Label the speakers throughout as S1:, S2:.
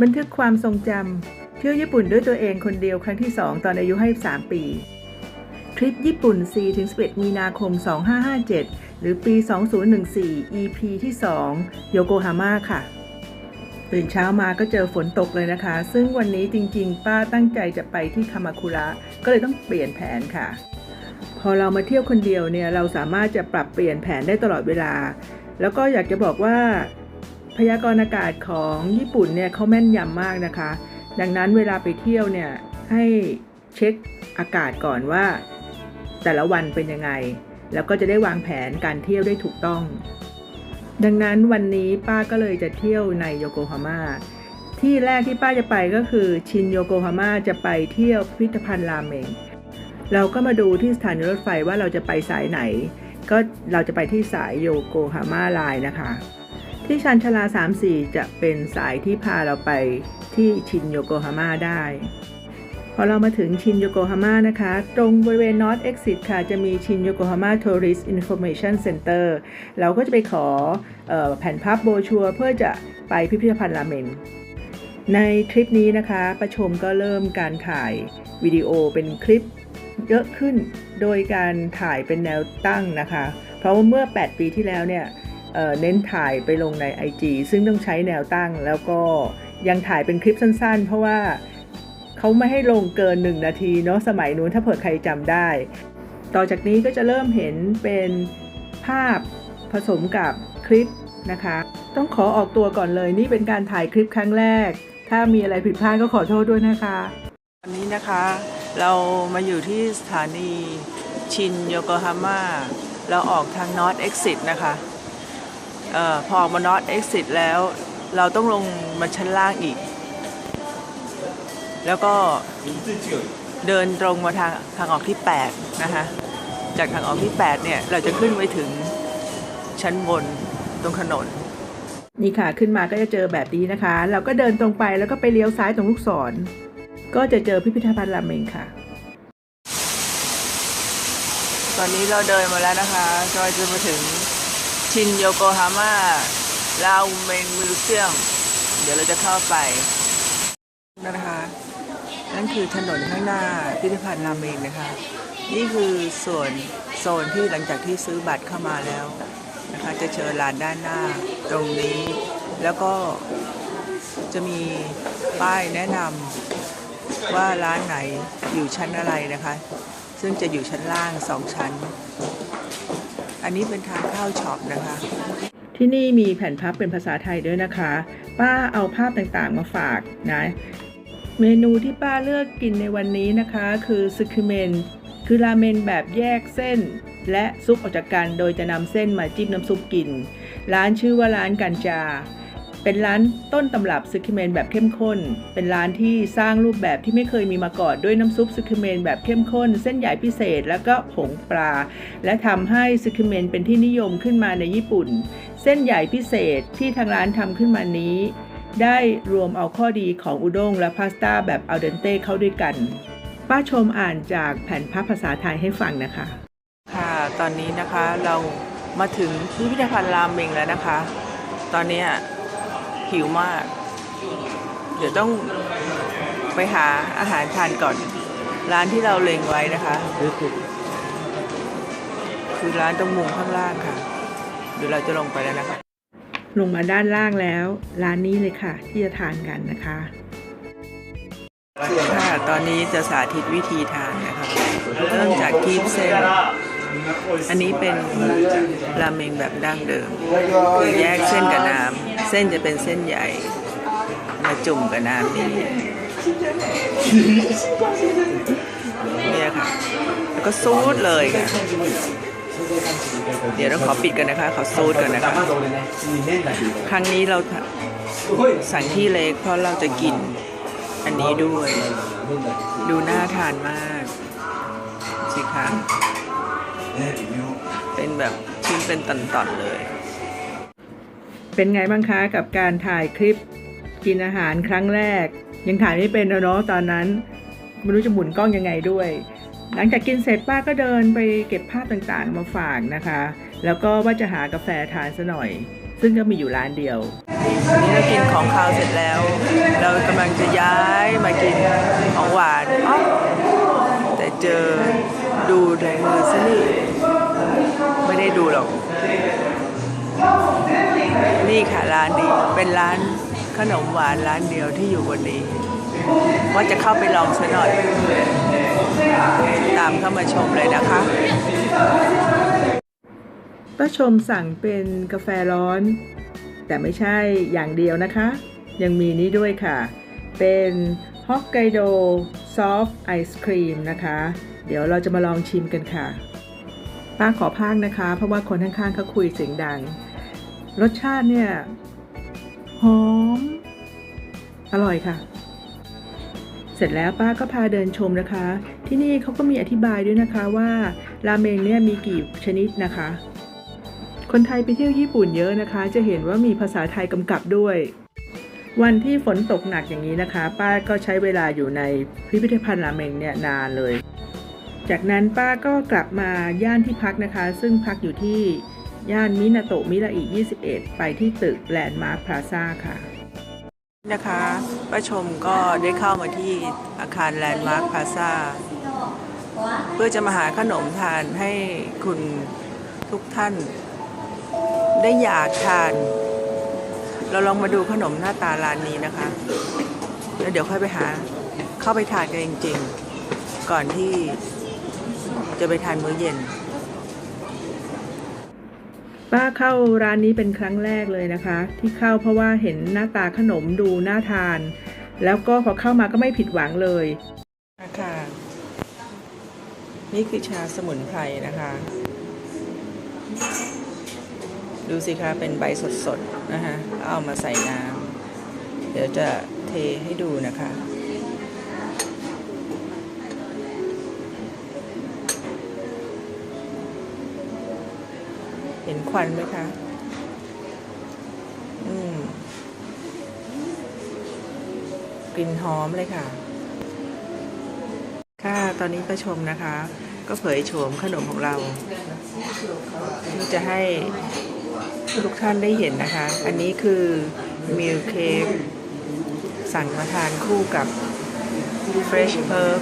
S1: บันทึกความทรงจำเที่ยวญี่ปุ่นด้วยตัวเองคนเดียวครั้งที่ 2 ตอนอายุ 53 ปี ทริปญี่ปุ่น 4-11 มีนาคม 2557 หรือปี 2014 EP ที่ 2 โยโกฮาม่าค่ะตื่นเช้ามาก็เจอฝนตกเลยนะคะ ซึ่งวันนี้จริงๆ ป้าตั้งใจจะไปที่คามาคุระ ก็เลยต้องเปลี่ยนแผนค่ะ พอเรามาเที่ยวคนเดียวเนี่ย เราสามารถจะปรับเปลี่ยนแผนได้ตลอดเวลา แล้วก็อยากจะบอกว่า พยากรณ์อากาศของญี่ปุ่นเนี่ยเขาแม่นยำมากนะคะ ดังนั้นเวลาไปเที่ยวเนี่ยให้เช็คอากาศก่อนว่า แต่ละวันเป็นยังไง แล้วก็จะได้วางแผนการเที่ยวได้ถูกต้อง ดังนั้นวันนี้ป้าก็เลยจะเที่ยวในโยโกฮาม่าที่แรกที่ป้าจะไปก็คือชินโยโกฮาม่าจะไปเที่ยวพิพิธภัณฑ์รามเมงเราก็มาดูที่สถานีรถไฟว่าเราจะไปสายไหน ก็เราจะไปที่สายโยโกฮาม่าไลน์นะคะ ที่ชันชาลา 34 จะเป็นสายที่พาเราไปที่ชินโยโกฮาม่าได้ พอเรามาถึงชินโยโกฮาม่านะคะ ตรงบริเวณ North Exit ค่ะ จะมีชินโยโกฮาม่า Tourist Information Center เราก็จะไปขอออแผ่นพับโบชัวเพื่อจะไปพิพิธภัณฑ์ราเมนในทริปนี้นะคะประชมก็เริ่มการถ่ายวิดีโอเป็นคลิปเยอะขึ้น โดยการถ่ายเป็นแนวตั้งนะคะ เพราะว่าเมื่อ 8 ปีที่แล้วเนี่ย เน้นถ่ายไปลงใน IG ซึ่งต้องใช้แนวตั้ง แล้วก็ยังถ่ายเป็นคลิปสั้นๆ เพราะว่าเขาไม่ให้ลงเกิน 1 นาทีเนาะสมัยนู้นถ้าเผื่อใครจำได้ ต่อจากนี้ก็จะเริ่มเห็นเป็นภาพผสมกับคลิปนะคะ ต้องขอออกตัวก่อนเลยนี่เป็นการถ่ายคลิปครั้งแรก ถ้ามีอะไรผิดพลาดก็ขอโทษด้วยนะคะวันนี้นะคะเรามาอยู่ที่สถานีชินโยโกฮาม่าเราออกทาง North Exit นะคะ ออพอออกมา North Exit แล้ว เราต้องลงมาชั้นล่างอีก แล้วก็เดินตรงมาทางทางออกที่ 8 นะคะ จากทางออกที่ 8 เนี่ย เราจะขึ้นไปถึงชั้นบนตรงถนน นี่ค่ะขึ้นมาก็จะเจอแบบนี้นะคะ เราก็เดินตรงไปแล้วก็ไปเลี้ยวซ้ายตรงลูกศร ก็จะเจอพิพิธภัณฑ์ราเมงค่ะ ตอนนี้เราเดินมาแล้วนะคะก็จะมาถึง ชินโยโกฮาม่าราเมงมิวเซียม เดี๋ยวเราจะเข้าไปนะคะ นั่นคือถนนข้างหน้าพิพิธภัณฑ์ราเมงนะคะ นี่คือส่วนโซนที่หลังจากที่ซื้อบัตรเข้ามาแล้วนะคะ จะเชิญลานด้านหน้าตรงนี้ แล้วก็จะมีป้ายแนะนำว่าร้านไหนอยู่ชั้นอะไรนะคะ ซึ่งจะอยู่ชั้นล่างสองชั้น อันนี้เป็นทางเข้าช็อปนะคะ ที่นี่มีแผ่นพับเป็นภาษาไทยด้วยนะคะ ป้าเอาภาพต่างๆมาฝากนะ เมนูที่ป้าเลือกกินในวันนี้นะคะ คือซึคุเมนคือราเมนแบบแยกเส้น และซุปออกจากกันโดยจะนำเส้นมาจิ้มน้ำซุปกิน ร้านชื่อว่าร้านกันจา เป็นร้านต้นตำรับซึคิเมนแบบเข้มข้น เป็นร้านที่สร้างรูปแบบที่ไม่เคยมีมาก่อนด้วยน้ำซุปซึคิเมนแบบเข้มข้น เส้นใหญ่พิเศษแล้วก็ผงปลา และทำให้ซึคิเมนเป็นที่นิยมขึ้นมาในญี่ปุ่น เส้นใหญ่พิเศษที่ทางร้านทำขึ้นมานี้ ได้รวมเอาข้อดีของอุด้งและพาสต้าแบบอัลเดนเต้เข้าด้วยกัน ป้าชมอ่านจากแผ่นพับภาษาไทยให้ฟังนะคะ ค่ะตอนนี้นะคะเรามาถึงพิพิธภัณฑ์รามเมงแล้วนะคะ ตอนนี้ หิวมาก เดี๋ยวต้องไปหาอาหารทานก่อน ร้านที่เราเล็งไว้นะคะ คือร้านตรงมุมข้างล่างค่ะ เดี๋ยวเราจะลงไปแล้วนะคะ ลงมาด้านล่างแล้ว ร้านนี้เลยค่ะ ที่จะทานกันนะคะค่ะตอนนี้จะสาธิตวิธีทานนะคะ เริ่มจากกีบเส้น อันนี้เป็นราเมงแบบดั้งเดิมคือแยกเส้นกับน้ำ เส้นจะเป็นเส้นใหญ่ มาจุ่มกับน้ำนี่เนี่ยค่ะ แล้วก็ซูดเลยค่ะเดี๋ยวเราขอปิดกันนะคะ ขอซูดกันนะคะ ครั้งนี้เราสั่งที่เล็กเพราะเราจะกินอันนี้ด้วย ดูน่าทานมาก สิคะเป็นแบบชิ้นเป็นตอนๆเลย เป็นไงบ้างคะกับการถ่ายคลิปกินอาหารครั้งแรก ยังถ่ายไม่เป็นเนาะตอนนั้นไม่รู้จะหมุนกล้องยังไงด้วย หลังจากกินเสร็จป้าก็เดินไปเก็บภาพต่างๆ มาฝากนะคะ แล้วก็ว่าจะหากาแฟทานซะหน่อย ซึ่งก็มีอยู่ร้านเดียววันนี้เรากินของคาวเสร็จแล้ว เรากำลังจะย้ายมากินของหวานอ้าวแต่เจอดูในมือซะนี่ไม่ได้ดูหรอก นี่ค่ะร้านนี้เป็นร้านขนมหวานร้านเดียวที่อยู่บนนี้ว่าจะเข้าไปลองซะหน่อย ตามเข้ามาชมเลยนะคะป้าชมสั่งเป็นกาแฟร้อน แต่ไม่ใช่อย่างเดียวนะคะ ยังมีนี้ด้วยค่ะ เป็นฮอกไกโดซอฟต์ไอศครีมนะคะ เดี๋ยวเราจะมาลองชิมกันค่ะ ป้าขอพากนะคะ เพราะว่าคนข้างๆเขาคุยเสียงดัง รสชาติเนี่ย หอม อร่อยค่ะ เสร็จแล้วป้าก็พาเดินชมนะคะ ที่นี่เขาก็มีอธิบายด้วยนะคะว่าราเมงเนี่ยมีกี่ชนิดนะคะ คนไทยไปเที่ยวญี่ปุ่นเยอะนะคะ จะเห็นว่ามีภาษาไทยกำกับด้วย วันที่ฝนตกหนักอย่างนี้นะคะ ป้าก็ใช้เวลาอยู่ในพิพิธภัณฑ์ราเมงเนี่ยนานเลย จากนั้นป้าก็กลับมาย่านที่พักนะคะ ซึ่งพักอยู่ที่ ย่านมินาโตะมิราอิ 21 ไปที่ตึกแลนด์มาร์คพลาซ่าค่ะ นะคะป้ชมก็ได้เข้ามาที่อาคารแลนด์มาร์คพลาซ่าเพื่อจะมาหาขนมทานให้คุณทุกท่าน ได้อยากทาน เราลองมาดูขนมหน้าตาร้านนี้นะคะแล้วเดี๋ยวค่อยไปหาเข้าไปทานกันจริง ๆ ก่อนที่จะไปทานมื้อเย็น ป้าเข้าร้านนี้เป็นครั้งแรกเลยนะคะ ที่เข้าเพราะว่าเห็นหน้าตาขนมดูน่าทาน แล้วก็พอเข้ามาก็ไม่ผิดหวังเลยค่ะนี่คือชาสมุนไพรนะคะ ดูสิคะเป็นใบสดๆนะคะเอามาใส่น้ำเดี๋ยวจะเทให้ดูนะคะ ห็นควันไหมคะ อืม กลิ่นหอมเลยค่ะ ค่ะ ตอนนี้ประชมนะคะ ก็เผยโฉมขนมของเราเพื่อจะให้ทุกท่านได้เห็นนะคะ อันนี้คือมิลเค้กสั่งมาทานคู่กับ Fresh Herb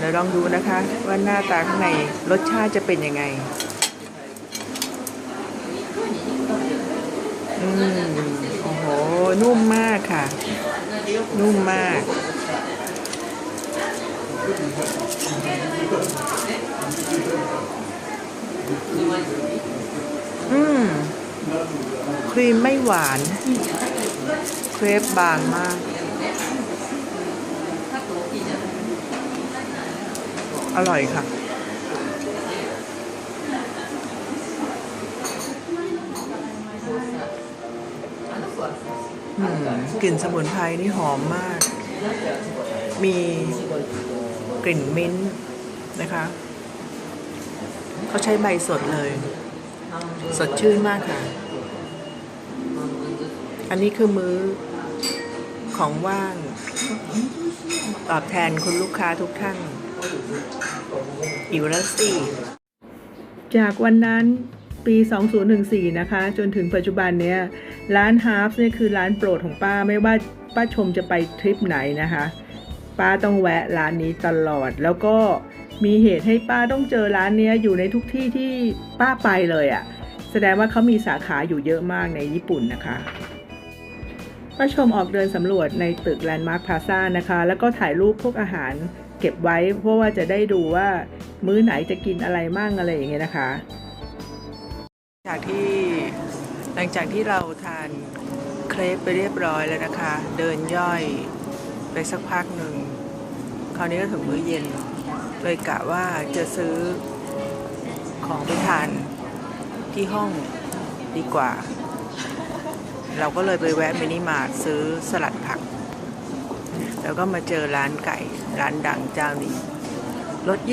S1: เดี๋ยวลองดูนะคะ ว่าหน้าตาข้างในรสชาติจะเป็นยังไง อืม โอ้โห นุ่มมากค่ะ นุ่มมากอืม ครีมไม่หวาน เครปบางมาก ร่อยค่ะ กลิ่นสมุนไพรนี่หอมมาก มีกลิ่นมิ้นท์นะคะ เขาใช้ใบสดเลย สดชื่นมากค่ะ อันนี้คือมื้อของว่าง ตอบแทนคุณลูกค้าทุกท่าน อิวแล้วสิจากวันนั้นปี 2014 นะคะ จนถึงปัจจุบันเนี้ยร้านฮาร์ฟเนี่ยคือร้านโปรดของป้าไม่ว่าป้าชมจะไปทริปไหนนะคะ ป้าต้องแวะร้านนี้ตลอดแล้วก็มีเหตุให้ป้าต้องเจอร้านเนี้ยอยู่ในทุกที่ที่ป้าไปเลยอะ่ะ แสดงว่าเขามีสาขาอยู่เยอะมากในญี่ปุ่นนะคะป้าชมออกเดินสำรวจในตึกแลนด์มาร์คพาซ่านะคะ แล้วก็ถ่ายรูปพวกอาหาร เก็บไว้ เพราะว่าจะได้ดูว่ามื้อไหนจะกินอะไรมั่งอะไรอย่างเงี้ยนะคะจากที่หลังจากที่เราทานเครปไปเรียบร้อยแล้วนะคะ เดินย่อยไปสักพักหนึ่งคราวนี้ก็ถึงมื้อเย็นเลยกะว่าจะซื้อของไปทานที่ห้องดีกว่า เราก็เลยไปแวะมินิมาร์ทซื้อสลัดผัก แล้วก็มาเจอร้านไก่ ร้านดังเจ้านี้ ลด 20%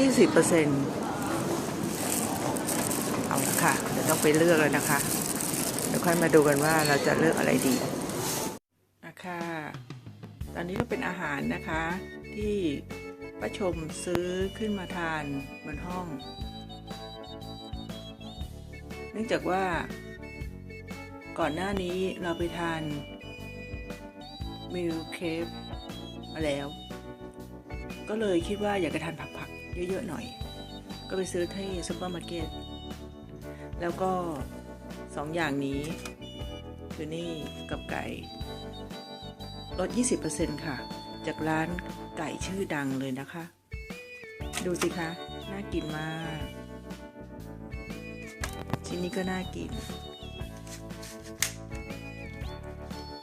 S1: เอาละค่ะ เดี๋ยวต้องไปเลือกแล้วนะคะ เดี๋ยวค่อยมาดูกันว่าเราจะเลือกอะไรดีอะคะตอนนี้ก็เป็นอาหารนะคะ ที่ป้าชมซื้อขึ้นมาทานบนห้อง เนื่องจากว่า ก่อนหน้านี้เราไปทาน
S2: มิลเคฟ มาแล้ว ก็เลยคิดว่าอยากจะทานผักๆ เยอะๆหน่อย ก็ไปซื้อที่ซุปเปอร์มาร์เก็ตแล้วก็สองอย่างนี้ คือนี่กับไก่ลด 20%ค่ะ จากร้านไก่ชื่อดังเลยนะคะ ดูสิคะ น่ากินมาก ชิ้นนี้ก็น่ากิน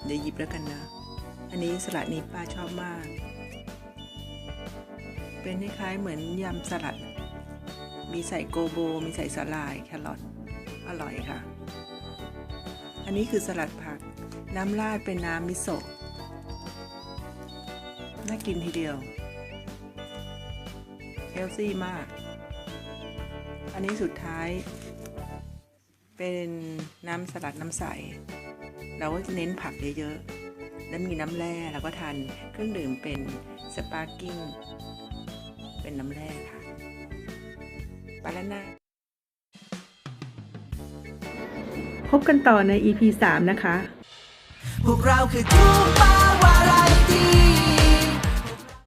S2: เดี๋ยวหยิบแล้วกันนะ อันนี้สลัดนี้ป้าชอบมาก เป็นคล้ายๆเหมือนยำสลัด มีใส่โกโบ มีใส่สลายแครอทอร่อยค่ะ อันนี้คือสลัดผัก น้ำราดเป็นน้ำมิโซะน่ากินทีเดียวเฮลซี่มาก อันนี้สุดท้าย เป็นน้ำสลัดน้ำใส เราก็จะเน้นผักเยอะๆ และมีน้ำแร่แล้วก็ทานเครื่องดื่มเป็นสปาร์กิ้งเป็นน้ำแร่ค่ะไปแล้วนะพบกันต่อใน EP 3 นะคะ
S1: พวกเราคือทูปาวาไรตี้